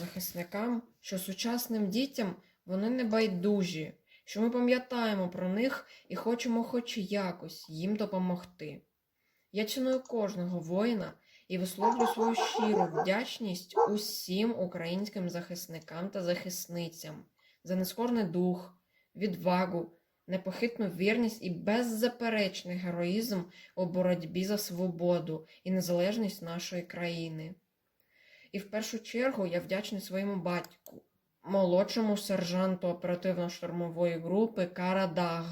захисникам, що сучасним дітям вони не байдужі, що ми пам'ятаємо про них і хочемо хоч якось їм допомогти. Я ціную кожного воїна і висловлю свою щиру вдячність усім українським захисникам та захисницям за нескорний дух, відвагу, непохитну вірність і беззаперечний героїзм у боротьбі за свободу і незалежність нашої країни. І в першу чергу я вдячний своєму батьку, молодшому сержанту оперативно-штурмової групи Карадаг,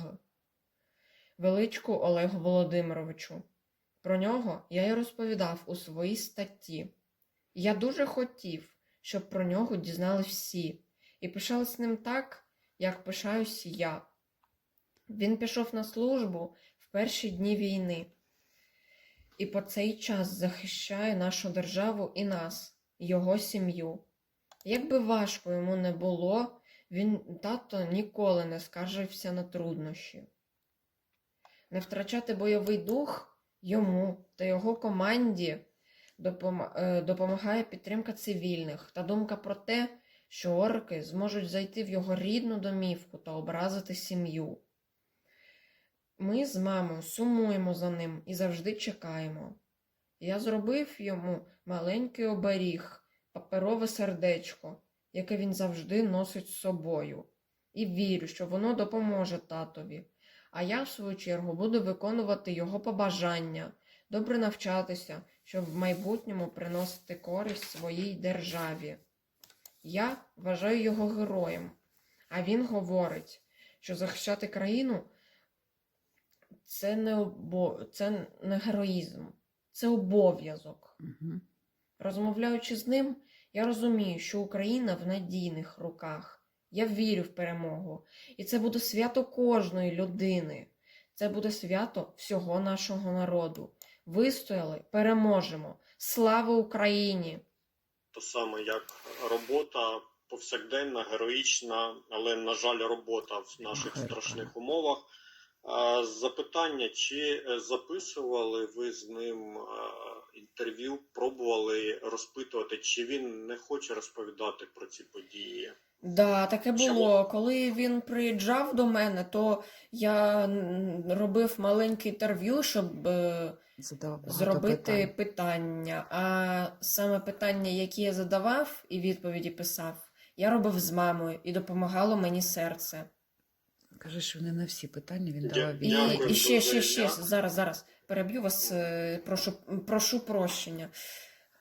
величку Олегу Володимировичу. Про нього я й розповідав у своїй статті. Я дуже хотів, щоб про нього дізнались всі, і пишались ним так, як пишаюсь я. Він пішов на службу в перші дні війни і по цей час захищає нашу державу і нас, його сім'ю. Як би важко йому не було, він тато ніколи не скаржився на труднощі. Не втрачати бойовий дух йому та його команді е, допомагає підтримка цивільних та думка про те, що орки зможуть зайти в його рідну домівку та образити сім'ю. Ми з мамою сумуємо за ним і завжди чекаємо. Я зробив йому маленький оберіг, паперове сердечко, яке він завжди носить з собою, і вірю, що воно допоможе татові. А я, в свою чергу, буду виконувати його побажання, добре навчатися, щоб в майбутньому приносити користь своїй державі. Я вважаю його героєм, а він говорить, що захищати країну це не, обо... це не героїзм, це обов'язок. Угу. Розмовляючи з ним, я розумію, що Україна в надійних руках. Я вірю в перемогу. І це буде свято кожної людини. Це буде свято всього нашого народу. Вистояли, переможемо. Слава Україні! то саме як робота повсякденна, героїчна, але, на жаль, робота в наших страшних умовах. Запитання, чи е, записували ви з ним е, інтерв'ю, пробували розпитувати, чи він не хоче розповідати про ці події? Да, таке Чому? було. Коли він приїжджав до мене, то я робив маленьке інтерв'ю, щоб е, Задав зробити питань. питання. А саме питання, які я задавав і відповіді писав, я робив з мамою і допомагало мені серце. Каже, що не на всі питання він давав відповідь. і ще, ще, ще, зараз, зараз переб'ю вас, е, прошу, прошу прощення.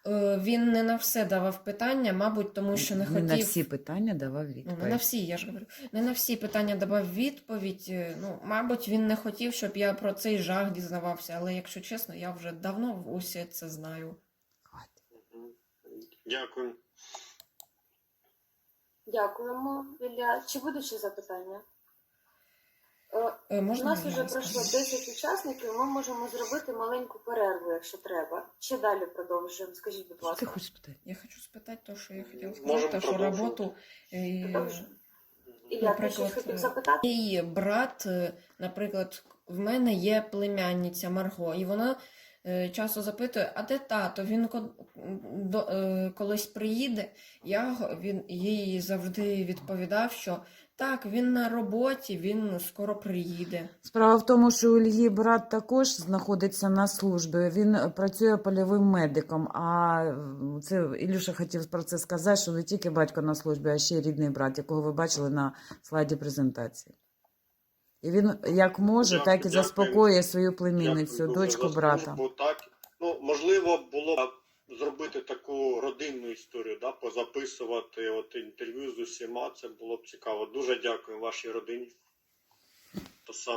Е, Він не на все давав питання, мабуть, тому що не Не на всі питання давав відповідь. не на всі, я ж говорю. Не на всі питання давав відповідь. Е, Ну, мабуть, він не хотів, щоб я про цей жах дізнавався, але якщо чесно, я вже давно усе це знаю. Дякую. Дякуємо, Ілля. Чи будуть ще запитання? Е, У нас вже пройшло 10 учасників, ми можемо зробити маленьку перерву, якщо треба. Чи далі продовжуємо? Скажіть, будь ласка. ти хочеш спитати? Я хочу спитати те, що я хотіла сказати, те, що роботу. е, ти Наприклад, я хотів е, запитати? Мій брат, наприклад, в мене є племянниця Марго, і вона часто запитує, а де тато? Він е, колись приїде. Я він, їй завжди відповідав, що так, він на роботі, він скоро приїде. Справа в тому, що у Ільї брат також знаходиться на службі. Він е, працює польовим медиком. А е, це Ілюша хотів про це сказати, що не тільки батько на службі, а ще й рідний брат, якого ви бачили на слайді презентації. І він як може, Дякую, так і дякую. заспокоює свою племінницю, Дякую дочку брата. службу. Так, ну можливо, було б зробити таку родинну історію, да, позаписувати от інтерв'ю з усіма. Це було б цікаво. Дуже дякую вашій родині.